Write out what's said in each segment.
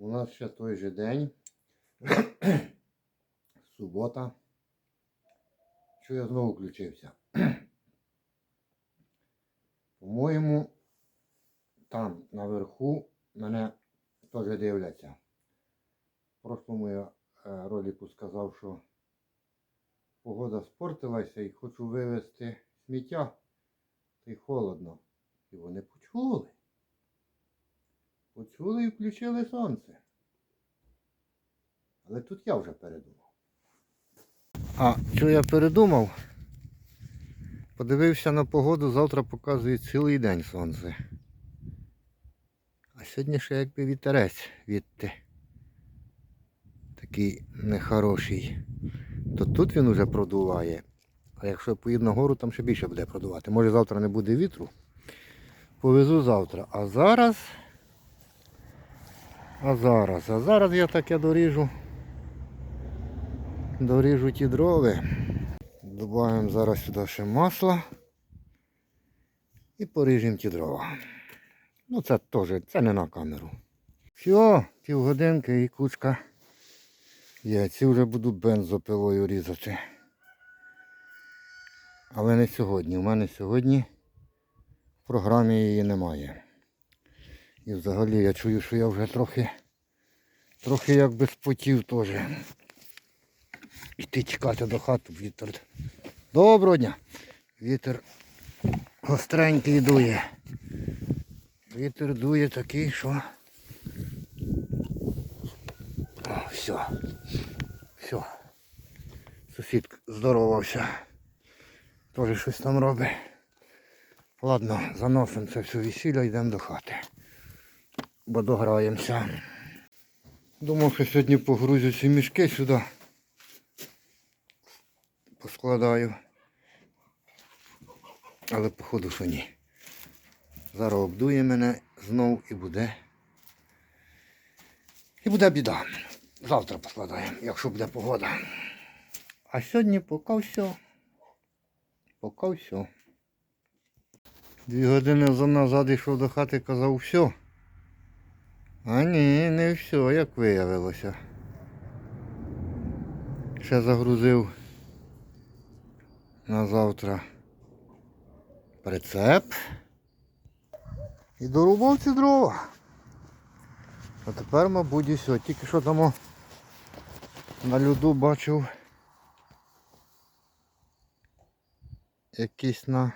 У нас ще той же день. Субота. Що я знову включився? По-моєму, там наверху мене теж дивляться. В прошлому я е, ролику сказав, що погода спортилася і хочу вивезти сміття, та й холодно. І вони почули. Почули і включили сонце. Але тут я вже передумав. А що я передумав? Подивився на погоду, завтра показує цілий день сонце. А сьогодні ще якби вітерець відти. Такий нехороший. То тут він уже продуває. А якщо я поїду на гору, там ще більше буде продувати. Може завтра не буде вітру. Повезу завтра. А зараз. А зараз. А зараз я таке доріжу. Доріжу ті дрови. Добавимо зараз сюди ще масло. І поріжемо ті дрова. Ну це теж, це не на камеру. Все, півгодинки і кучка. Я ці вже буду бензопилою різати. Але не сьогодні. У мене сьогодні в програмі її немає. І взагалі я чую, що я вже трохи, трохи якби спотів теж. Іти чекати до хати, вітер. Доброго дня. Вітер гостренький дує. Вітер дує такий, що. О, все. Все. Сусід здоровався. Теж щось там робить. Ладно, заносимо це все весілля, йдемо до хати. Бо дограємося. Думав, що сьогодні погрузю ці мішки сюди. Поскладаю. Але походу, що ні. Зараз обдує мене знов і буде. І буде біда. Завтра поскладаємо, якщо буде погода. А сьогодні поки все. Поки все. Дві години за назад йшов до хати казав все. А ні, не все, як виявилося. Ще загрузив на завтра прицеп. І дорубав ці дрова. А тепер, мабуть, все. Тільки що там на льоду бачив якийсь на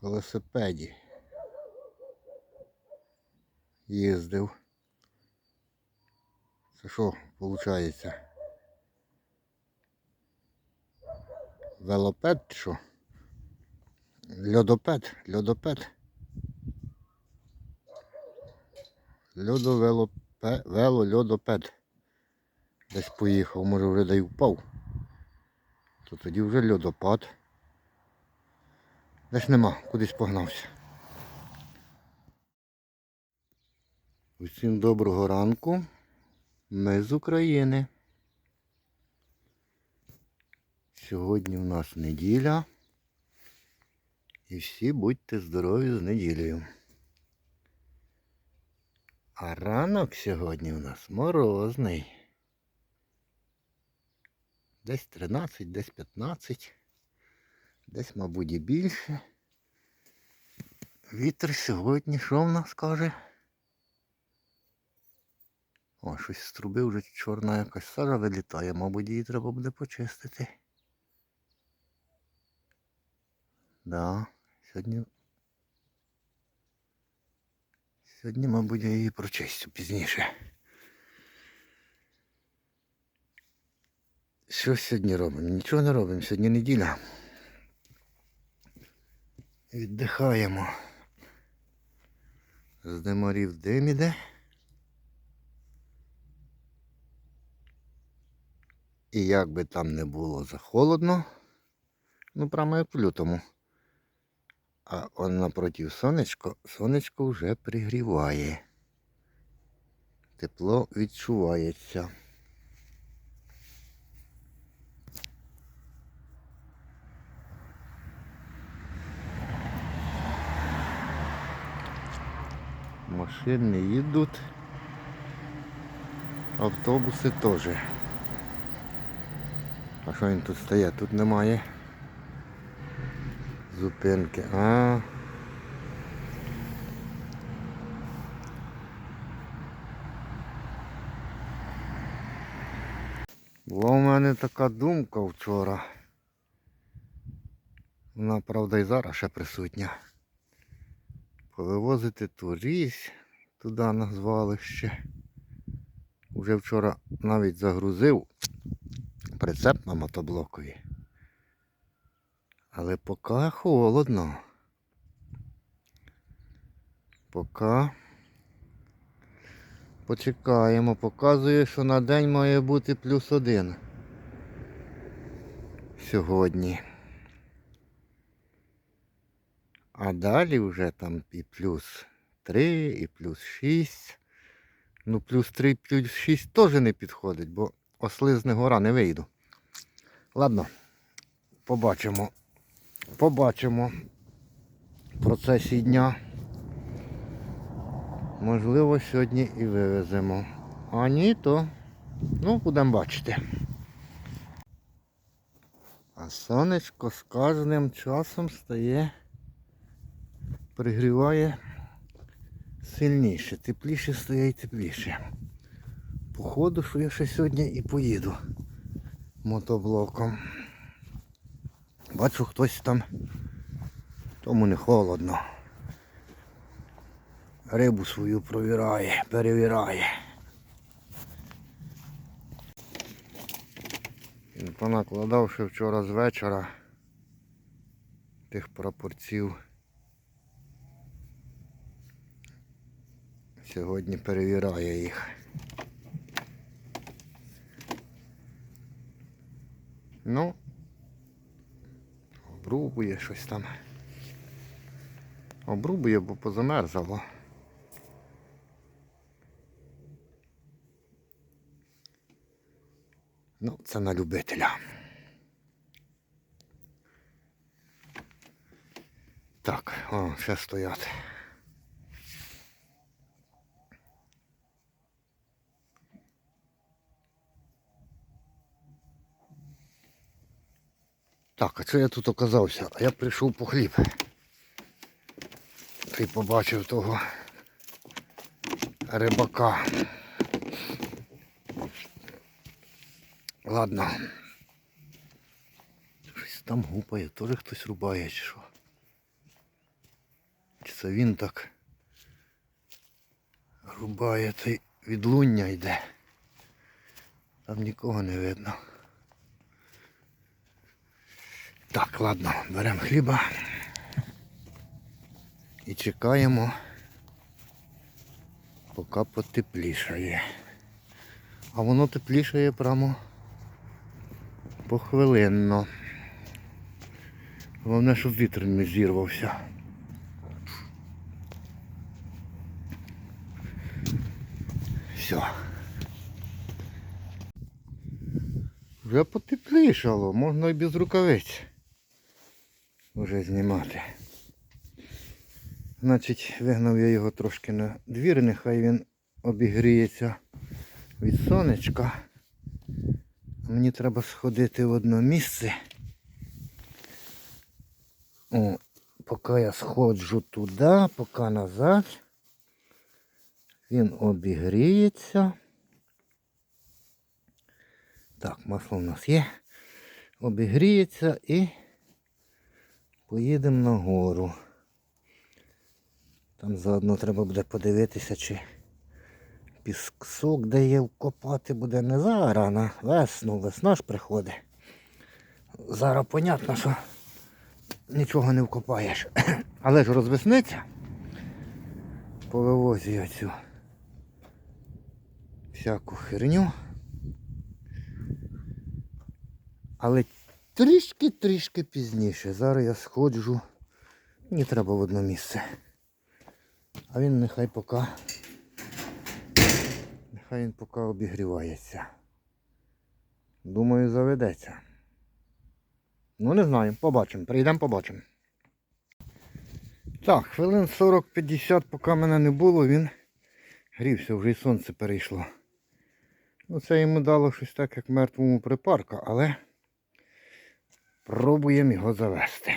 велосипеді. Їздив. Це що виходить? Велопед що? Льодопед, льодопед. Льодовелопед, вело-льодопед. Десь поїхав, може вже да й впав. То тоді вже льодопад. Десь нема, кудись погнався. Усім доброго ранку. Ми з України. Сьогодні у нас неділя. І всі будьте здорові з неділею. А ранок сьогодні у нас морозний. Десь 13, десь 15, десь, мабуть, і більше. Вітер сьогодні, що в нас каже? О, щось з труби вже чорна якась сажа вилітає, мабуть, її треба буде почистити. Да, сьогодні. Сьогодні, мабуть, я її прочистю пізніше. Що сьогодні робимо? Нічого не робимо, сьогодні неділя. Віддихаємо. З димарів дим іде. І як би там не було захолодно, ну прямо як в лютому. А он напротив сонечко, сонечко вже пригріває. Тепло відчувається. Машини їдуть. Автобуси теж. А що він тут стає? Тут немає. Зупинки. А. Була у мене така думка вчора. Вона, правда, і зараз ще присутня. Повивозити турість туди на звалище. Уже вчора навіть загрузив прицеп на мотоблокові. Але поки холодно. Поки почекаємо. Показує, що на день має бути плюс один. Сьогодні. А далі вже там і плюс 3, і плюс 6. Ну, плюс 3, плюс 6 теж не підходить, бо ослизне гора не вийду. Ладно, побачимо. Побачимо в процесі дня. Можливо, сьогодні і вивеземо. А ні, то ну, будемо бачити. А сонечко з кожним часом стає, пригріває сильніше, тепліше стає і тепліше. Походу, що я ще сьогодні і поїду мотоблоком. Бачу, хтось там, тому не холодно. Рибу свою провіряє, перевіряє. Він понакладав ще вчора з вечора тих прапорців. Сьогодні перевіряє їх. Ну, обрубує щось там. Обрубує, бо позамерзало. Ну, це на любителя. Так, о, ще стоять. Так, а що я тут оказався? А я прийшов по хліб. Ти побачив того рибака. Ладно. Щось там гупає, теж хтось рубає чи що. Чи це він так рубає, та й відлуння йде. Там нікого не видно. Так, ладно, беремо хліба і чекаємо, поки потеплішає. А воно теплішає прямо похвилинно. Головне, щоб вітер не зірвався. Все. Вже потеплішало, можна і без рукавиць вже знімати. Значить, вигнав я його трошки на двір, нехай він обігріється від сонечка. Мені треба сходити в одне місце. О, поки я сходжу туди, поки назад. Він обігріється. Так, масло у нас є. Обігріється і поїдемо нагору. Там заодно треба буде подивитися, чи пісок, де є вкопати, буде не зараз, а на весну. Весна ж приходить. Зараз понятно, що нічого не вкопаєш. Але ж розвесниться. Повивозю я цю всяку херню. Але трішки-трішки пізніше. Зараз я сходжу. Мені треба в одне місце. А він нехай поки. Нехай він поки обігрівається. Думаю, заведеться. Ну не знаю, побачимо. Прийдемо, побачимо. Так, хвилин 40-50, поки мене не було, він грівся, вже й сонце перейшло. Ну, це йому дало щось так, як мертвому припарка, але пробуємо його завести.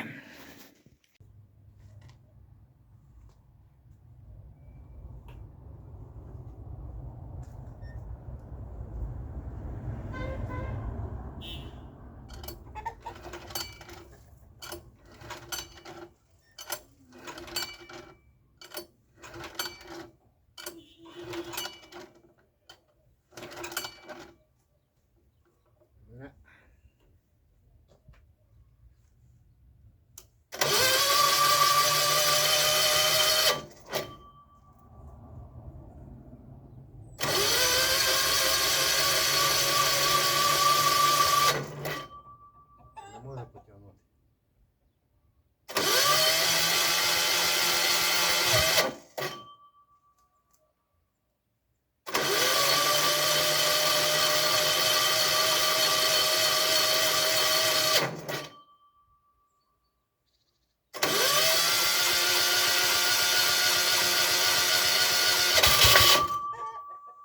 Не може потягнути.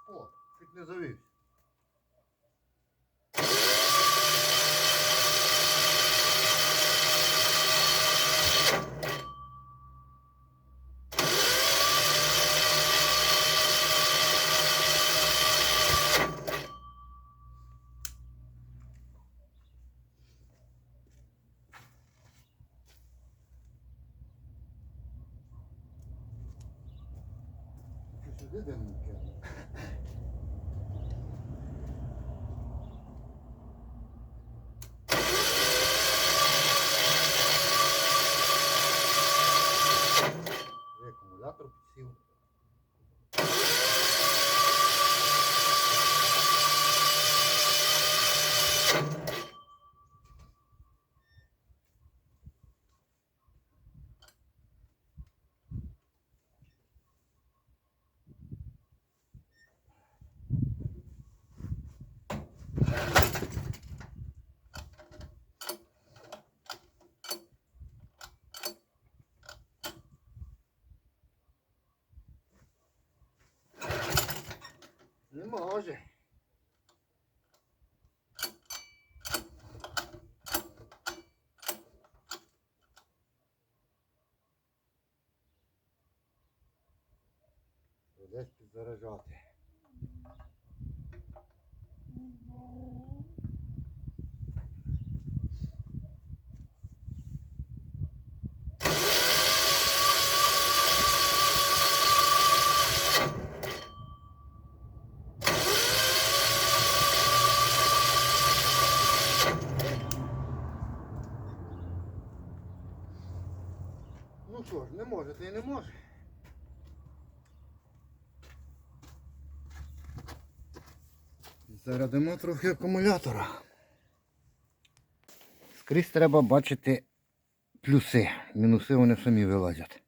О, чуть не завівся. Що сюди де не кинув? Вже Акумулятор підсів. Не може. Десь підзаражати. Ну що ж, не може, то й не може. Зарядимо трохи акумулятора. Скрізь треба бачити плюси. Мінуси вони самі вилазять.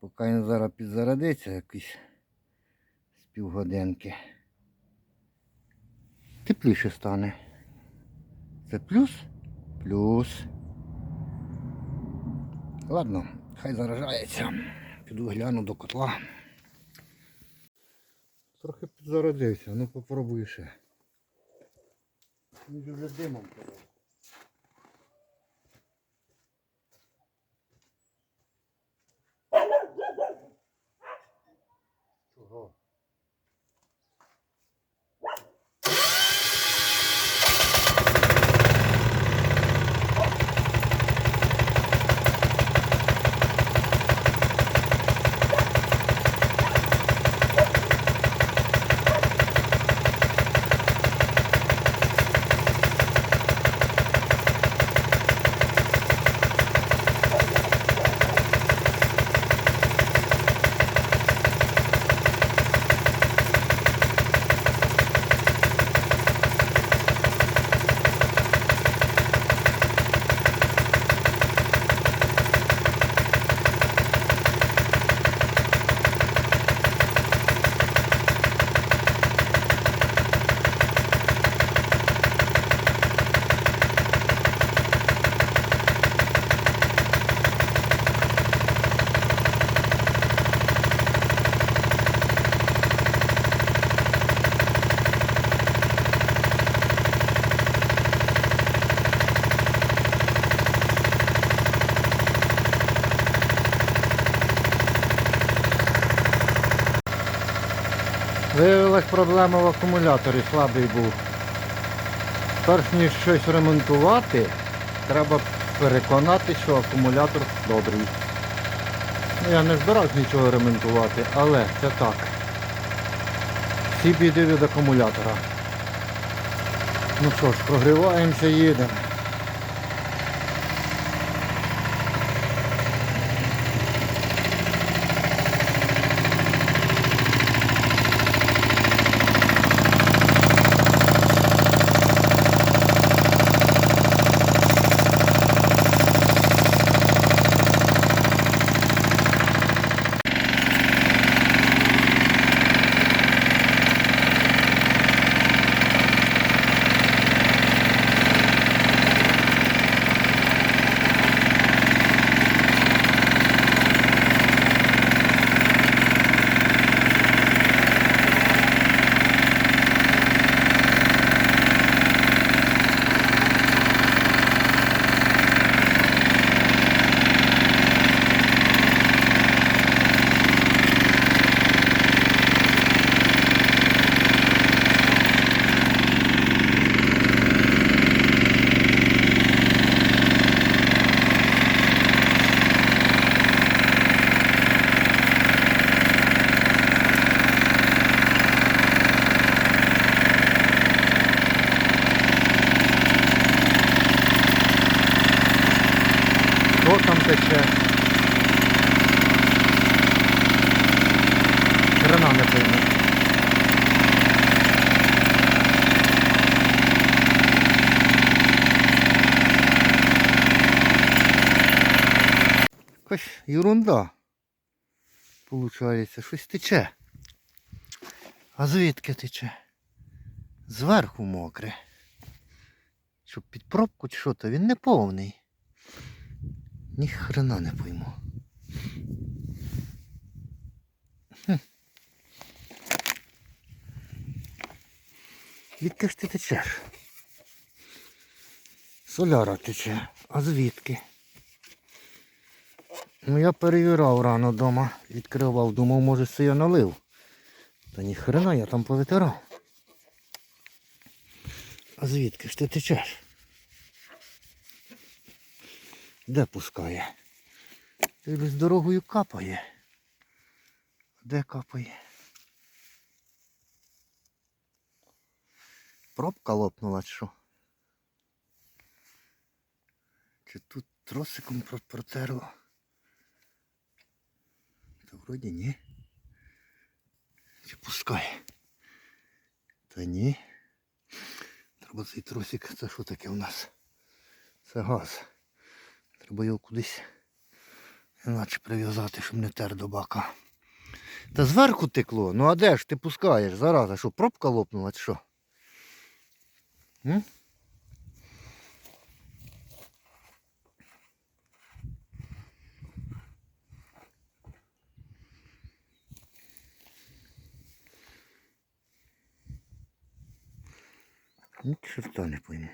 Поки він зараз підзарядиться якісь з півгодинки. Тепліше стане. Це плюс? Плюс. Ладно, хай заражається. Піду гляну до котла. Трохи підзародився, ну попробуй ще. Він вже димом подав. Проблема в акумуляторі, слабий був. Перш ніж щось ремонтувати, треба переконати, що акумулятор добрий. Ну, Я не збирався нічого ремонтувати, але це так. Всі біди від акумулятора. Ну що ж, прогріваємося, їдемо. Що там тече? Хрена не пойму. Якась ерунда. Получається, щось тече. А звідки тече? Зверху мокре. Щоб під пробку чи що то він не повний. Ні хрена не пойму. Хм. Звідки ж ти течеш? Соляра тече. А звідки? Ну я перевірав рано вдома, відкривав, думав, може це я налив. Та ні хрена я там повитирав. А звідки ж ти течеш? Де пускає? Дивлюсь, дорогою капає. Де капає? Пробка лопнула чи що? Чи тут тросиком про- протерло? Вроді ні. Чи пускає? Та ні. Треба цей тросик. Це що таке у нас? Це газ. Треба його кудись іначе прив'язати, щоб не тер до бака. Та зверху текло, ну а де ж ти пускаєш зараза? Що, пробка лопнула чи що? М? Ні чорта не пойму.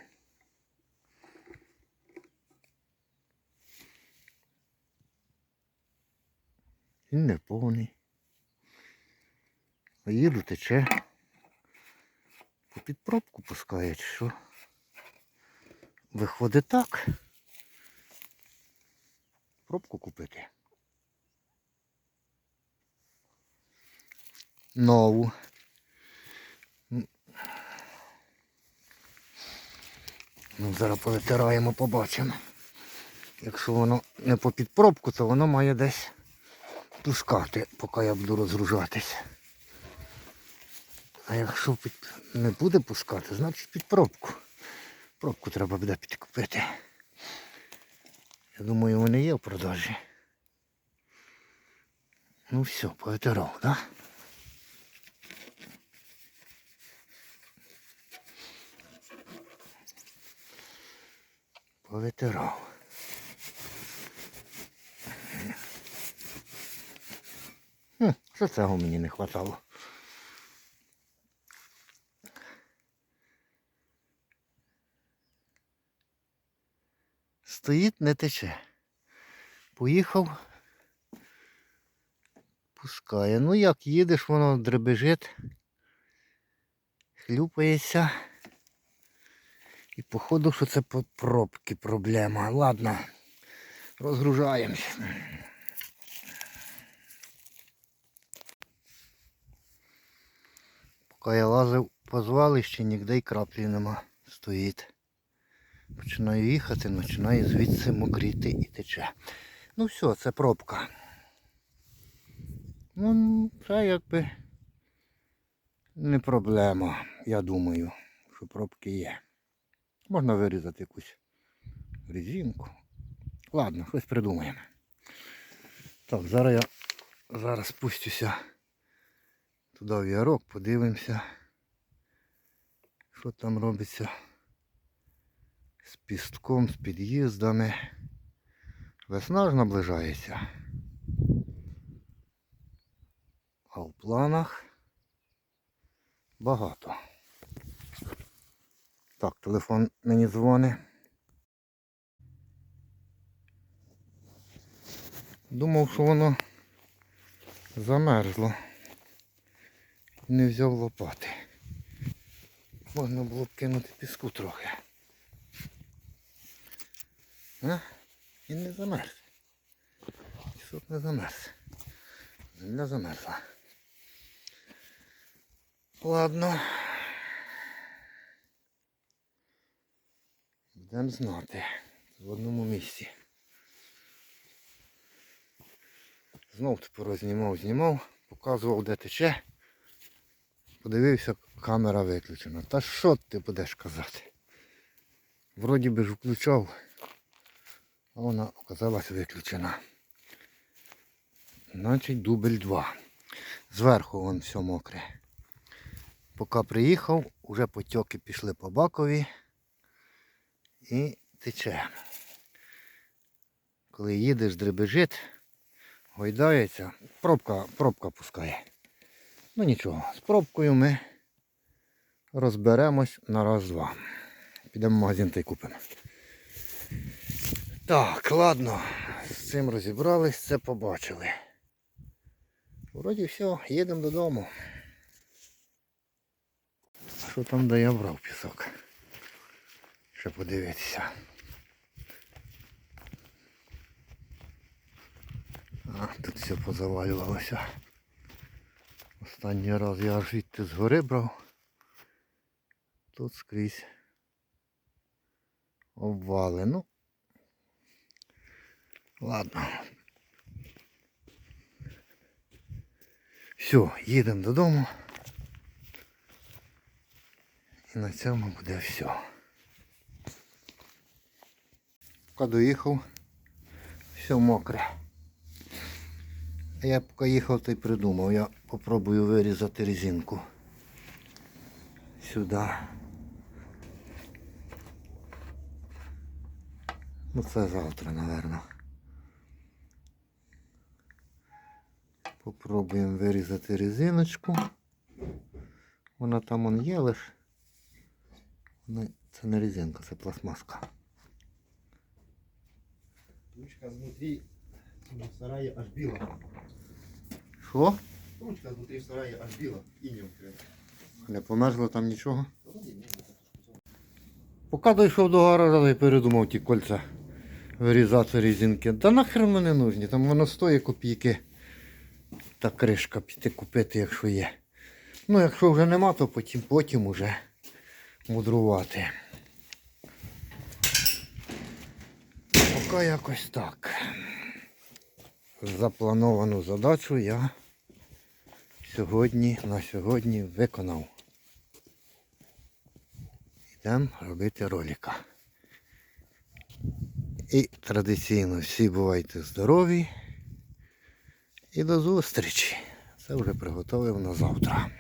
Він не повний. А їду тече. Попід пробку пускає, чи що. Виходить так. Пробку купити. Нову. Ну, зараз повитираємо, побачимо. Якщо воно не попід пробку, то воно має десь пускати, поки я буду розгружатись. А якщо під... не буде пускати, значить під пробку. Пробку треба буде підкупити. Я думаю, вони є в продажі. Ну все, повитирав, так? Да? Повитирав. Що цього мені не хватало? Стоїть, не тече. Поїхав. Пускає. Ну як їдеш, воно дребежить. хлюпається. І походу, що це пробки проблема. Ладно, розгружаємось. Поки я лазив по звалищі, ніде й краплі нема. Стоїть. Починаю їхати, починає звідси мокріти і тече. Ну все, це пробка. Ну, це якби не проблема, я думаю, що пробки є. Можна вирізати якусь резинку. Ладно, щось придумаємо. Так, зараз я зараз спустюся туди в ярок, подивимося, що там робиться з пістком, з під'їздами. Весна ж наближається. А в планах багато. Так, телефон мені дзвонить. Думав, що воно замерзло. І не взяв лопати. Можна було б кинути піску трохи. А? Він не замерз. Пісок не замерз. Земля замерзла. Ладно. Будемо знати. В одному місці. Знов тепер знімав, знімав, показував де тече. Подивився, камера виключена. Та що ти будеш казати? Вроді би ж включав, а вона оказалась виключена. Значить дубль 2. Зверху вон все мокре. Поки приїхав, вже потьоки пішли по бакові і тече. Коли їдеш, дребежить, гойдається, пробка, пробка пускає. Ну нічого, з пробкою ми розберемось на раз-два. Підемо в магазин та й купимо. Так, ладно, з цим розібрались, це побачили. Вроді все, їдемо додому. Що там, де я брав пісок? Ще подивитися. А, тут все позавалювалося. Останній раз я аж звідти згори брав. Тут скрізь обвали. Ну, ладно. Все, їдемо додому. І на цьому буде все. Поки доїхав, все мокре. А я поки їхав, то й придумав. Я попробую вирізати резинку. Сюди. Ну це завтра, напевно. Попробуємо вирізати резиночку. Вона там он є лиш. Це не резинка, це пластмаска. Ручка внутрі в сараї аж біла. Що? Ручка внутрі в сараї аж біла. Інем вкрита. Не померзло там нічого? Ні. Поки дійшов до гаража, я передумав ті кольця вирізати резинки. Та нахер вони не нужні, там воно стоїть копійки. Та кришка піти купити, якщо є. Ну, якщо вже нема, то потім, потім уже мудрувати. Поки якось так. Заплановану задачу я сьогодні на сьогодні виконав. Йдемо робити ролика. І традиційно всі бувайте здорові. І до зустрічі. Це вже приготовив на завтра.